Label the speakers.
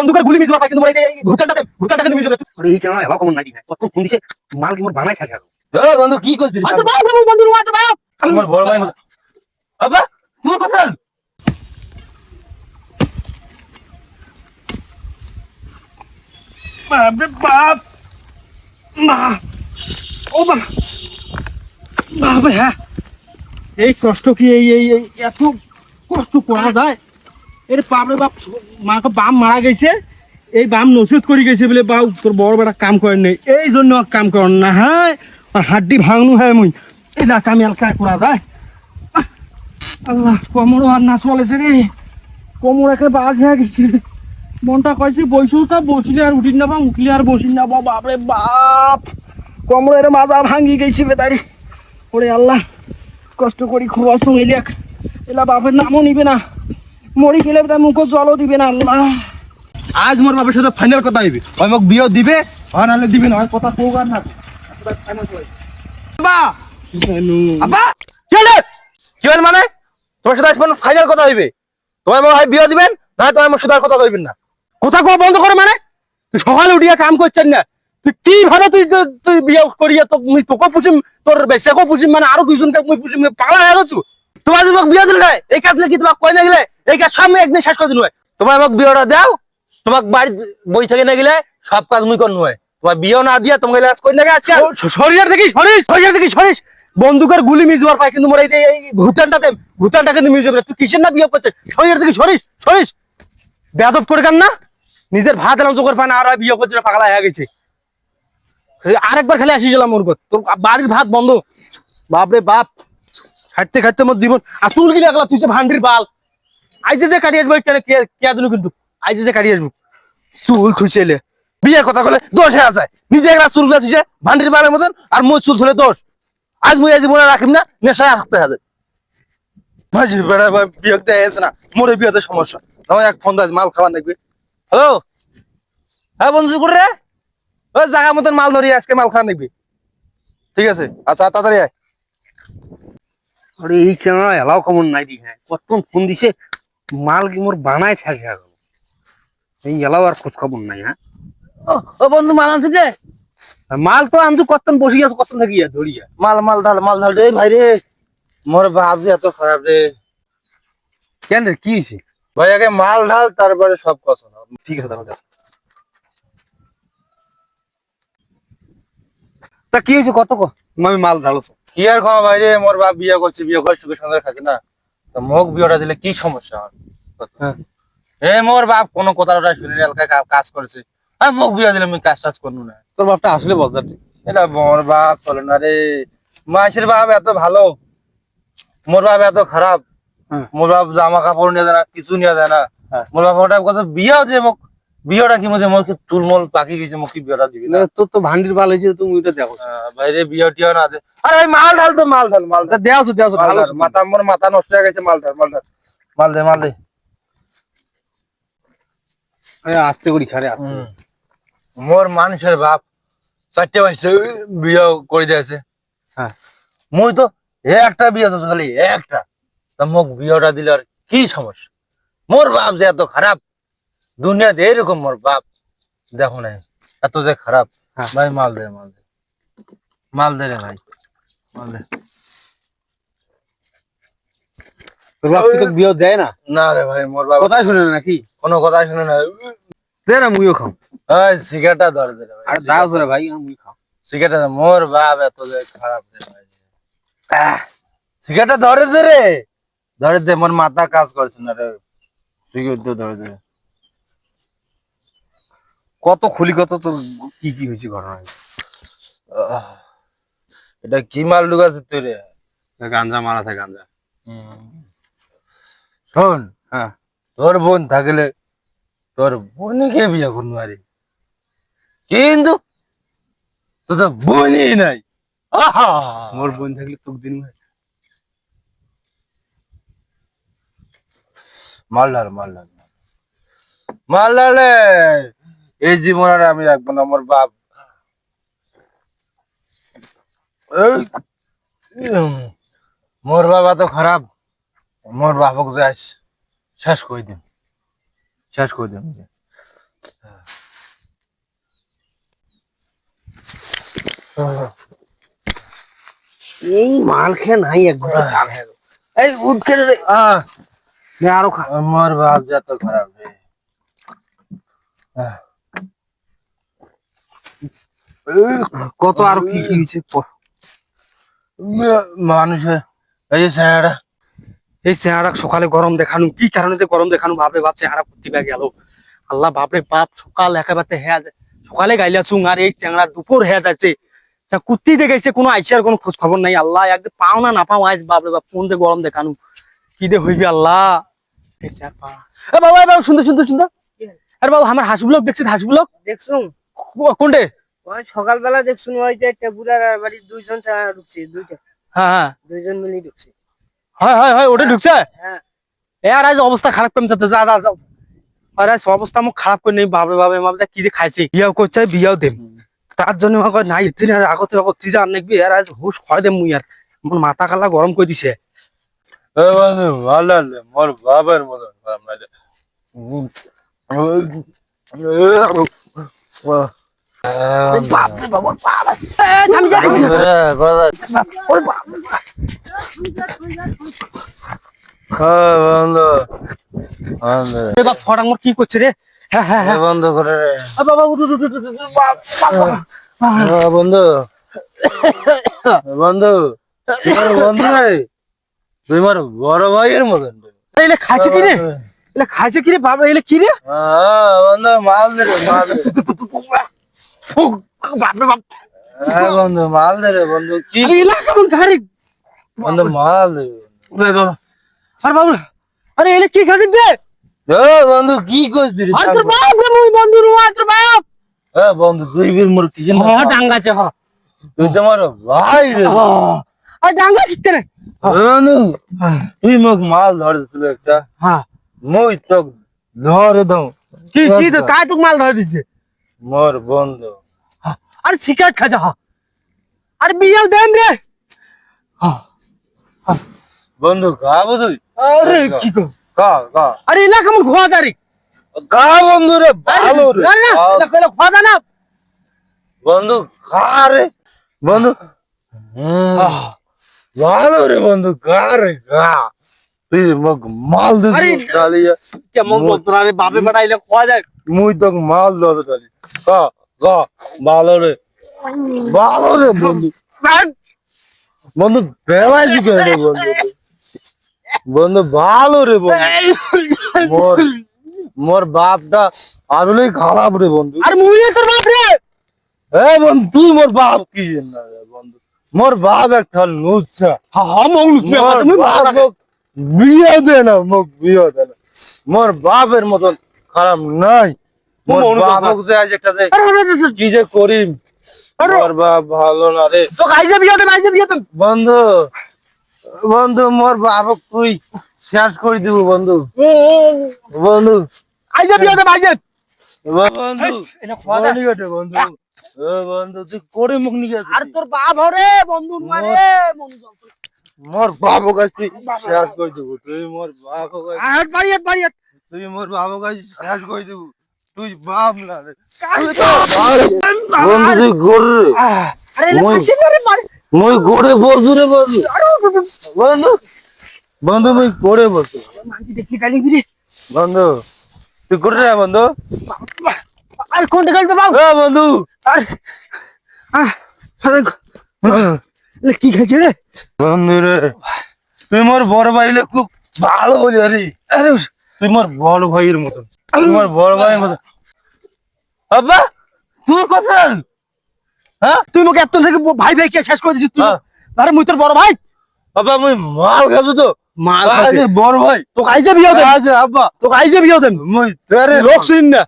Speaker 1: বন্দুকের গুলি মিজবা পাই কিন্তু মোর এই ভূতানটাকে ভূতানটাকে মিজবে
Speaker 2: আরে এই চালা এলাও কমন নাই কত ফোন দিছে মাল কি মোর বানাই ছাড়া
Speaker 3: এ বন্ধু কি করছিস?
Speaker 1: আচ্ছা বাপ রে বন্ধু আচ্ছা বাপ
Speaker 3: আমার বড় ভাই আব্বা তুই কোথায়
Speaker 1: বাপ রে বাপ। মা। ও বাপ রে হ্যাঁ। এই কষ্ট কি এই এই এই এত কষ্ট করা যায়? এর বাপরে বাপ, মাকে বাম মারা গেছে। এই বাম নসিহত করে গেছে বলে বাউ তোর বড় বেটা কাম করেন নেই। এই জন্য আর কাম করেন না হ্যাঁ আর হাড্ডি ভাঙনু হ্যাঁ মুই। এই না কাম এলকা করা যায়। আল্লাহ কোমরও আর না চলেছে রে কোমর একে বাজ হয়ে গেছে। মনটা কইছে বৈশুটা বসিলে আর উঠিন না বা উঠলে আর বসিন না বা বাপরে বাপ কোমরের মাজা ভাঙ্গি গেছে বেদারি ওরে আল্লাহ, কষ্ট করি খোয়া লেখ এলা বাপের নামও নিবে না। মরি গেলে তার মুখ জলও দিবে না, আল্লাহ।
Speaker 3: আজ মোর বাবার সাথে ফাইনাল কথা হইবে ওই মোক বিয়ে দিবে আর নাহলে দিবে না কথা কোক আর না। আব্বা! আব্বা! কি হলো কি হল মানে? তোমার সাথে আজ ফাইনাল কথা হইবে তোমার মা ভাই বিয়ে দিবেন না তোমার আমার সাথে কথা কইবেন না।
Speaker 1: কথা কওয়া বন্ধ করে মানে? তুই সকালে উঠিয়া কাম করছেন না? তুই কি ভাবে তুই তুই- বিয়ে করিয়া তো মুই তোকে পুষিম তোর বেচাকেও পুষিম মানে আরও দুইজনকে মুই পুষিম পাগলা হয়ে গেছো
Speaker 3: তোমার মোক বিয়ে দিলে নাই এই কাজ কি তোমাক কই না গেলে এই কাজ সব একদিন শেষ করে দিল তোমার মোক বিয়েটা দাও, তোমাক বাড়ি বই থেকে না গেলে সব কাজ মুই করনু হয় তোমার বিয়ে না দিয়া তোমাকে কাজ কই না গে আজকাল
Speaker 1: শরীর থেকে সরিস শরীর থেকে সরিস। বন্দুকের গুলি মিজবার পাই কিন্তু মোর এই এই ভূতানটাতে, ভূতানটাকে মিজবে না তুই কিসের না বিয়ে করছিস শরীর থেকে সরিস সরিস। বেদব করে কান না। নিজের ভাত এলাম চোখের পায় না, আর বিয়ে করছে পাগলা হয়ে গেছে। আরেকবার খালি আসি গেলাম ওর। তোর বাড়ির ভাত বন্ধ। বাপরে বাপ খাটতে খাটতে মোর জীবন আর চুল গিলে একলা তুই যে ভান্ডির বাল। আইজে যে কাটিয়ে আসব কেন কে কে দিল কিন্তু? আইজে যে কাটিয়ে আসব। চুল থুইছেলে
Speaker 3: বিয়ের কথা বলে দোষ হয়ে যায়। নিজে একটা চুল হয়েছে ভান্ডির বালের মতন আর মই চুল ধরে দোষ। আজ মুই আজ মনে রাখিম না নেশায় আর হবে। মাঝি বেড়া বিয়ে দেয় আছে না মোরে বিয়েতে সমস্যা। তোমার এক ফোন মাল খাবার দেখবে। হ্যালো? হ্যাঁ বন্ধু করে রে? ওই জায়গা মতন মাল ধরি আজকে মাল খাওয়া দেখবি। ঠিক আছে? আচ্ছা তাড়াতাড়ি আয়।
Speaker 2: আরে এই চালা এলাও কমন নাই দি হ্যাঁ কত ফোন দিছে? মাল কি মোর বানাই ছাড়া এই এলাও আর খোঁজ খবর নাই হ্যাঁ?
Speaker 3: ও- বন্ধু মাল আনছে যে
Speaker 2: মাল তো আমি কতক্ষণ বসে গেছো কতক্ষণ থাকিয়া ধরিয়া
Speaker 3: মাল মাল ঢাল মাল ঢাল রে ভাই রে। মোর ভাব যে এত খারাপ রে।
Speaker 2: কেন রে কি হয়েছে
Speaker 3: ভাই আগে মাল ঢাল তারপরে সব কথা।
Speaker 2: ঠিক আছে তাহলে তা কি হয়েছে কত ক আমি মাল ঢালছো?
Speaker 3: কি আর খাওয়া ভাই রে মোর বাপ বিয়ে করছে বিয়ে করে সুখে সুন্দর খাচ্ছে না। তো মোক বিয়েটা দিলে কি সমস্যা হয়
Speaker 2: হ্যাঁ।
Speaker 3: এ মোর বাপ কোনো কথা শুনে এলাকায় কাজ করেছে আর মোক বিয়ে দিলে আমি কাজ টাজ করব না
Speaker 2: তোর বাপটা আসলে বজার
Speaker 3: এটা মোর বাপ চলে না রে মাসির বাপ এত ভালো মোর বাপ এত খারাপ
Speaker 2: হ্যাঁ।
Speaker 3: মোর বাপ জামা কাপড় নিয়ে যায় না কিছু নিয়ে যায় না
Speaker 2: হ্যাঁ।
Speaker 3: মোর বাপ ওটা বিয়াও বিয়েও যে মোক বিয়েটা কি মধ্যে মোক তুলমল পাকি গেছে মোক বিয়েটা দিবি না?
Speaker 2: তোর তো ভান্ডির হয়েছে তুমি ওইটা দেখো।
Speaker 3: বাইরে বিয়ে টিয়ে না আরে ভাই মাল ঢাল তো মাল ঢাল মাল ঢাল।
Speaker 2: ভালো
Speaker 3: মাথা মোর মাথা নষ্ট হয়ে গেছে মাল ঢাল মাল ঢাল। মাল দে মাল দে।
Speaker 2: আস্তে করি খারে আস্তে
Speaker 3: মোর মানুষের বাপ চারটে মাসে বিয়ে করে দিয়েছে।
Speaker 2: হ্যাঁ।
Speaker 3: মুই তো একটা বিয়ে তো খালি একটা। তা মোক বিয়েটা দিলে আর কি সমস্যা? মোর বাপ যে এত খারাপ দুনিয়াতে এরকম মোর বাপ দেখো না এত যে খারাপ।
Speaker 2: হ্যাঁ।
Speaker 3: ভাই মাল দে মাল দে। মাল দে রে ভাই মাল দে।
Speaker 2: তোর বাপ কি বিয়ে দেয় না?
Speaker 3: না রে ভাই মোর বাপ
Speaker 2: কথাই শুনে না নাকি?
Speaker 3: কোনো কথা শুনে না।
Speaker 2: দে না মুইও খাও
Speaker 3: ওই সিগারেটটা ধরে দে রে ভাই
Speaker 2: আর দাও রে ভাই মুই খাও
Speaker 3: সিগারেটটা দে, মোর বাপ এত যে খারাপ রে ভাই। আহ, সিগারেটটা ধরে দে রে। ধরে দে মোর মাথা কাজ করছে না রে। সিগারেটটা ধরে দে।
Speaker 2: কত খুলি কত তোর কি কি হয়েছে ঘটনা?
Speaker 3: এটা কি মাল ঢুকাছে তুই রে?
Speaker 2: গাঞ্জা মারা থাকে গাঞ্জা।
Speaker 3: শোন।
Speaker 2: হ্যাঁ।
Speaker 3: তোর বোন থাকলে তোর বোনকে বিয়ে করব আরে? কিন্তু তোর তো বোনই নাই। আহা!
Speaker 2: মোর বোন থাকলে তোকে দিন
Speaker 3: মালদার মালদার মালদারে এই জীবন আর আমি রাখব না আমার বাপ। মোর বাবা তো খারাপ। মোর বাপক যাস শেষ করে দিন শেষ করে দিন
Speaker 2: এই মাল খেয়ে নাই এক এই উঠ খেয়ে রে
Speaker 3: আহ,
Speaker 2: নে আরও খা।
Speaker 3: আমার বাপ যত খারাপ
Speaker 2: কত আর কি কি হয়েছে?
Speaker 3: মানুষের এই যে ছায়াটা
Speaker 1: এই চেহারা সকালে গরম দেখানো কি কারণে গরম দেখানো? বাপরে বাপ চেহারা প্রতিভা গেল। আল্লাহ বাপরে বাপ সকাল একেবারে হেয়া সকালে গাইলা চুং আর এই চেংড়া দুপুর হেয়া যাচ্ছে। কুত্তি দেখাইছে কোনো আইসিয়ার কোনো খোঁজ খবর নাই। আল্লাহ একদম পাও না না পাও আইস বাপরে বাপ কোন গরম দেখানো? কি দে হইবে আল্লাহ? চেহারা। বাবা বাবা সুন্দর সুন্দর সুন্দর আরে বাবু আমার হাঁসগুলো দেখছি। হাঁসগুলো
Speaker 4: দেখছুন
Speaker 1: কোনটে?
Speaker 4: ওই সকালবেলা দেখছুন ওই যে একটা বুড়ার বাড়ির দুইজন ছাড়া ঢুকছে দুইটা
Speaker 1: হ্যাঁ হ্যাঁ
Speaker 4: দুইজন মিলে ঢুকছে
Speaker 1: হয় হয় হয় ওটা ঢুকছে
Speaker 4: হ্যাঁ
Speaker 1: এ আর আজ অবস্থা খারাপ কেমন যাচ্ছে যা যা যাও আর আজ অবস্থা মুখ খারাপ করে নেই বাবরে বাবে মাবটা কি দিয়ে খাইছে বিয়াও করছে বিয়াও দেম তার জন্য আমাকে নাই দিন আর আগতে আগতে যা নেকবি আর আজ হুশ খড়ে দেম মুই আর আমার মাথা কালা গরম করে দিছে
Speaker 3: মোর বাবার মতন হ্যাঁ, বন্ধু। বন্ধু
Speaker 1: কি করছে রে? হ্যাঁ হ্যাঁ হ্যাঁ।
Speaker 3: বন্ধ করে রে।
Speaker 1: বাবা বাপ।
Speaker 3: এ, বন্ধু। বন্ধু তোমার বন্ধু রে তোমার বড় ভাইয়ের মতন
Speaker 1: এলে খাইছে কি রে? এলে খাইছে কি রে বাবা এলে কি রে?
Speaker 3: হ্যাঁ, বন্ধু মাল দে রে মাল
Speaker 1: বাপরে বাপ।
Speaker 3: বন্ধু মাল দে রে বন্ধু কি? বন্ধু মাল দে।
Speaker 1: আরে বাবা আরে বাবু আরে এলে কি রে
Speaker 3: এ, বন্ধু কি করছিস রে?
Speaker 1: আর তোর বাপ রে মুই বন্ধু রু আর তোর বাপ।
Speaker 3: এ, বন্ধু তুই বীর মোর কি
Speaker 1: ডাঙ্গাছে
Speaker 3: তুই তোমার ভাই রে।
Speaker 1: আর ডাঙ্গাছিস রে।
Speaker 3: বন্ধু তুই মোক মাল ধরেছিল একটা।
Speaker 1: হ্যাঁ
Speaker 3: মুই তো ধরে দাও
Speaker 1: কি কি তো কায় তোকে মাল ধরে দিছে?
Speaker 3: মোর বন্ধু।
Speaker 1: আরে সিগারেট খাজা হ্যাঁ আরে বিয়াল দেন রে।
Speaker 3: বন্ধু খাব তুই
Speaker 1: আরে কি কর
Speaker 3: খা খা
Speaker 1: আরে এলা কেমন খোয়া দারি
Speaker 3: খা বন্ধু রে ভালো রে
Speaker 1: না না। কইলা খোয়া দা না?
Speaker 3: বন্ধু খা রে। বন্ধু। ভালো রে বন্ধু খা রে খা তুই মোক মাল দে
Speaker 1: আরে,
Speaker 3: ডালিয়া
Speaker 1: কেমন বলতো রে বাপে বেটা এলে খোয়া যায়
Speaker 3: মুই তো মাল ধরে ডালি খা খা ভালো রে ভালো রে বন্ধু। বন্ধু বেলায় রে বন্ধু। বন্ধু ভালো রে বন্ধু। মোর মোর বাপটা আসলেই খারাপ রে বন্ধু।
Speaker 1: আর মুই তোর বাপ রে?
Speaker 3: এ বন্ধু তুই মোর বাপ কি না রে বন্ধু? মোর বাপ একটা লুচ্ছা।
Speaker 1: হ্যাঁ হ্যাঁ তুমি
Speaker 3: বাপ মোক বিয়ে দে না মোক বিয়ে দে না। মোর বাপের মতন খারাপ নাই। মোর
Speaker 1: মনে
Speaker 3: কি যে। মোর বাপ ভালো না রে।
Speaker 1: তো বিয়া
Speaker 3: বন্ধু বন্ধু মোর বাপক তুই শেষ করে দিব বন্ধু। বন্ধু।
Speaker 1: আইজে বিয়া দে
Speaker 3: বন্ধু
Speaker 1: এটা
Speaker 3: মনে গেছে বন্ধু। বন্ধু তুই করে মুখ নিয়ে গেছিস।
Speaker 1: আর তোর বাপ হরে বন্ধু মারে মন জ্বলতো।
Speaker 3: মোর বাপক আজ তুই শেষ করে দিব তুই মোর
Speaker 1: বাড়ি হাট,
Speaker 3: তুই মোর বাপক আজ শেষ করে দিব। তুই না রে।
Speaker 1: বন্ধু
Speaker 3: তুই গড়। রে
Speaker 1: আহ, আরে এলে
Speaker 3: মই- গড়ে বসু রে বন্ধু। বন্ধু। বন্ধু। মুই গড়ে বসু
Speaker 1: মানছি দেখি।
Speaker 3: বন্ধু তুই গড়ে রে বন্ধু।
Speaker 1: আর কোনটা বাবু
Speaker 3: এ বন্ধু।
Speaker 1: আর আর কি খাইছে রে?
Speaker 3: বন্ধু রে তুই মোর বড় ভাইলে খুব ভালো বলি আরে।
Speaker 1: আরে
Speaker 3: তুই মোর বড় ভাইয়ের মতন। তুই মোর বড় ভাইয়ের মতন। আব্বা তুই কোথায়? হ্যাঁ?
Speaker 1: তুই মোকে এত থেকে ভাই ভাই কে শেষ করে দিছিস তুই?
Speaker 3: হ্যাঁ।
Speaker 1: আরে মুই তোর বড় ভাই।
Speaker 3: আব্বা মুই মাল খাজু তো।
Speaker 1: মাল
Speaker 3: খাজু বড় ভাই।
Speaker 1: তো আইজে বিয়া দে
Speaker 3: আজ আব্বা।
Speaker 1: তো আইজে বিয়া দেন।
Speaker 3: মুই তোরে
Speaker 1: লোক শুন না।